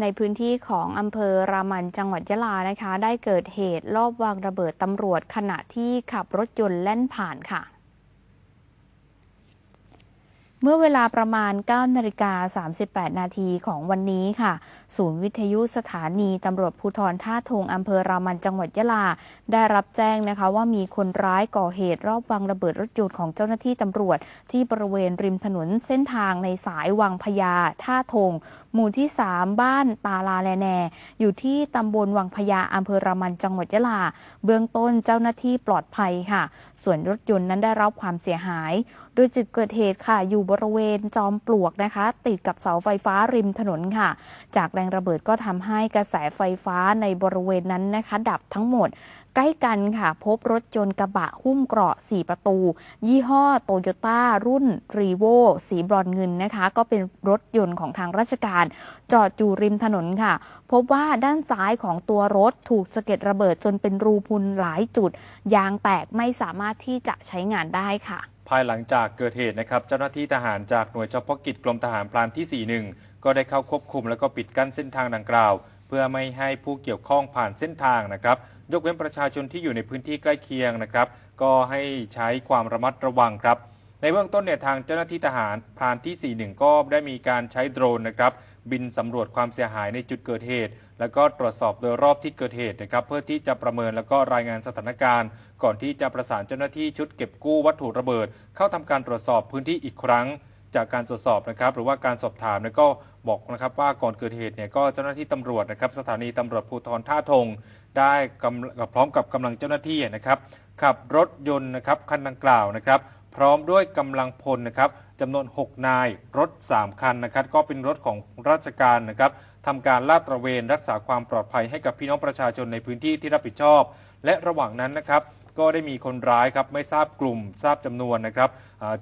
ในพื้นที่ของอำเภอรามันจังหวัดยะลานะคะ ได้เกิดเหตุลอบวางระเบิดตำรวจขณะที่ขับรถยนต์แล่นผ่านค่ะ เมื่อเวลาประมาณ 9นาฬิกา38 นาทีของวันนี้ค่ะ ศูนย์วิทยุสถานีตำรวจภูธรท่าทงอำเภอรามันจังหวัดยะลา ได้รับแจ้งนะคะว่ามีคนร้ายก่อเหตุรอบวางระเบิดรถยนต์ของเจ้าหน้าที่ตำรวจ ที่บริเวณริมถนนเส้นทางในสายวังพญาท่าทง หมู่ที่ 3 บ้านปาลาแลแน อยู่ที่ตำบลวังพญาอำเภอรามันจังหวัดยะลา เบื้องต้นเจ้าหน้าที่ปลอดภัยค่ะ ส่วนรถยนต์นั้นได้รับความเสียหาย โดยจุดเกิดเหตุค่ะอยู่บบริเวณจอมปลวกนะคะ ติดกับเสาไฟฟ้าริมถนนค่ะ จากแรงระเบิดก็ทำให้กระแสไฟฟ้าในบริเวณนั้นนะคะ ดับทั้งหมดใกล้กันค่ะ พบรถยนต์กระบะหุ้มเกราะ 4 ประตู ยี่ห้อโตโยต้ารุ่นรีโวสีบรอนเงินนะคะ ก็เป็นรถยนต์ของทางราชการ จอดอยู่ริมถนนค่ะ พบว่าด้านซ้ายของตัวรถถูกสะเก็ดระเบิดจนเป็นรูพุนหลายจุด ยางแตกไม่สามารถที่จะใช้งานได้ค่ะ ภายหลังจากเกิดเหตุนะครับ เจ้าหน้าที่ทหารจากหน่วยเฉพาะกิจกรมทหารพรานที่ 41 ก็ได้เข้าควบคุมแล้วก็ปิดกั้นเส้นทางดังกล่าว เพื่อไม่ให้ผู้เกี่ยวข้องผ่านเส้นทางนะครับ ยกเว้นประชาชนที่อยู่ในพื้นที่ใกล้เคียงนะครับ ก็ให้ใช้ความระมัดระวังครับ ในเบื้องต้นเนี่ยทางเจ้าหน้าที่ทหารพรานที่ 41 ก็ได้มีการใช้โดรนนะครับ บินสำรวจความเสียหายในจุดเกิดเหตุ แล้วก็ตรวจสอบโดยรอบที่เกิดเหตุนะครับเพื่อที่จะประเมินแล้วก็รายงานสถานการณ์ ก่อนที่จะประสานเจ้าหน้าที่ชุดเก็บกู้วัตถุระเบิด เข้าทำการตรวจสอบพื้นที่อีกครั้ง จากการตรวจสอบนะครับหรือว่าการสอบถามเนี่ยก็บอกนะครับว่าก่อนเกิดเหตุเนี่ยก็เจ้าหน้าที่ตำรวจนะครับสถานีตำรวจภูธรท่าทง ได้กำพร้อมกับกำลังเจ้าหน้าที่นะครับขับรถยนต์นะครับคันดังกล่าวนะครับ พร้อมด้วยกำลังพลนะครับจำนวน 6 นาย รถ 3 คันนะครับก็เป็นรถของราชการนะครับทำการลาดตระเวนรักษาความปลอดภัยให้กับพี่น้องประชาชนในพื้นที่ที่รับผิดชอบ และระหว่างนั้นนะครับก็ได้มีคนร้ายครับไม่ทราบกลุ่มทราบจำนวนนะครับ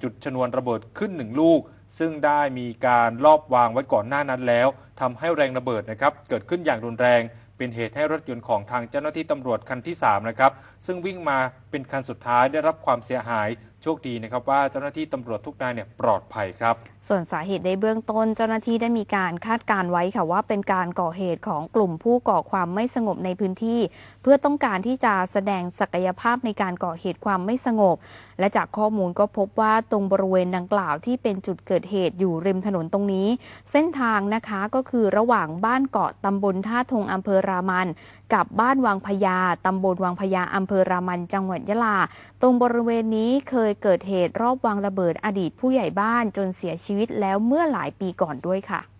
จุดชนวนระเบิดขึ้นหนึ่งลูก ซึ่งได้มีการลอบวางไว้ก่อนหน้านั้นแล้วทำให้แรงระเบิดนะครับเกิดขึ้นอย่างรุนแรง เป็นเหตุให้รถยนต์ของทางเจ้าหน้าที่ตำรวจคันที่3นะครับซึ่งวิ่งมาเป็นคันสุดท้ายได้รับความเสียหาย โชคดีนะครับว่าเจ้าหน้าที่ตำรวจทุกนายเนี่ยปลอดภัยครับ ส่วนสาเหตุในเบื้องต้นเจ้าหน้าที่ได้มีการคาดการณ์ไว้ค่ะว่าเป็นการก่อเหตุของกลุ่มผู้ก่อความไม่สงบในพื้นที่ เพื่อต้องการที่จะแสดงศักยภาพในการก่อเหตุความไม่สงบ และจากข้อมูลก็พบว่าตรงบริเวณดังกล่าวที่เป็นจุดเกิดเหตุอยู่ริมถนนตรงนี้ เส้นทางนะคะก็คือระหว่างบ้านเกาะตำบลท่าทงอำเภอรามัน กับบ้านวังพญาตำบลวังพญาอำเภอรามันจังหวัดยะลา ตรงบริเวณนี้เคยเกิดเหตุรอบวางระเบิดอดีตผู้ใหญ่บ้านจนเสียชีวิตแล้วเมื่อหลายปีก่อนด้วยค่ะ